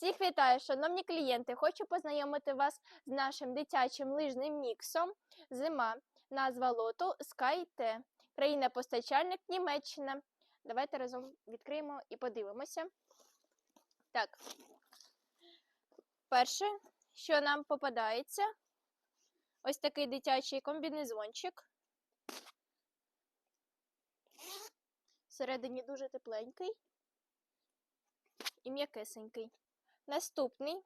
Всіх вітаю, шановні клієнти! Хочу познайомити вас з нашим дитячим лижним міксом Зима. Назва лоту Sky T. Країна-постачальник Німеччина. Давайте разом відкриємо і подивимося. Так. Перше, що нам попадається, ось такий дитячий комбінезончик. Всередині дуже тепленький і м'якесенький. Наступний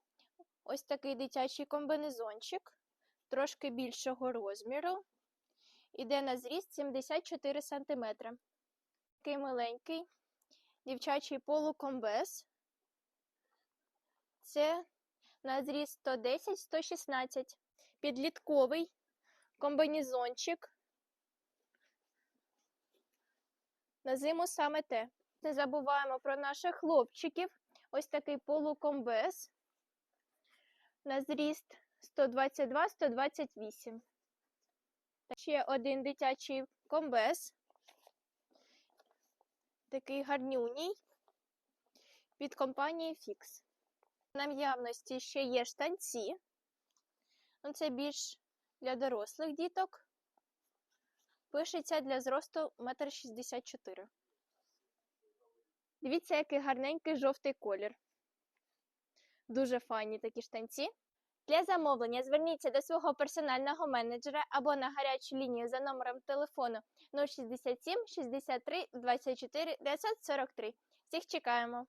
ось такий дитячий комбинезончик, трошки більшого розміру. Іде на зріст 74 см. Такий миленький дівчачий полукомбез. Це на зріст 110-116. Підлітковий комбинезончик. На зиму саме те. Не забуваємо про наших хлопчиків. Ось такий полукомбез на зріст 122-128. Ще один дитячий комбез. Такий гарнюній від компанії Fix. На наявності ще є штанці. Ну, Це більш для дорослих діток. Пишеться для зросту 1,64 м. Дивіться, який гарненький жовтий колір. Дуже файні такі штанці. Для замовлення зверніться до свого персонального менеджера або на гарячу лінію за номером телефону 067 63 24 943. Всіх чекаємо!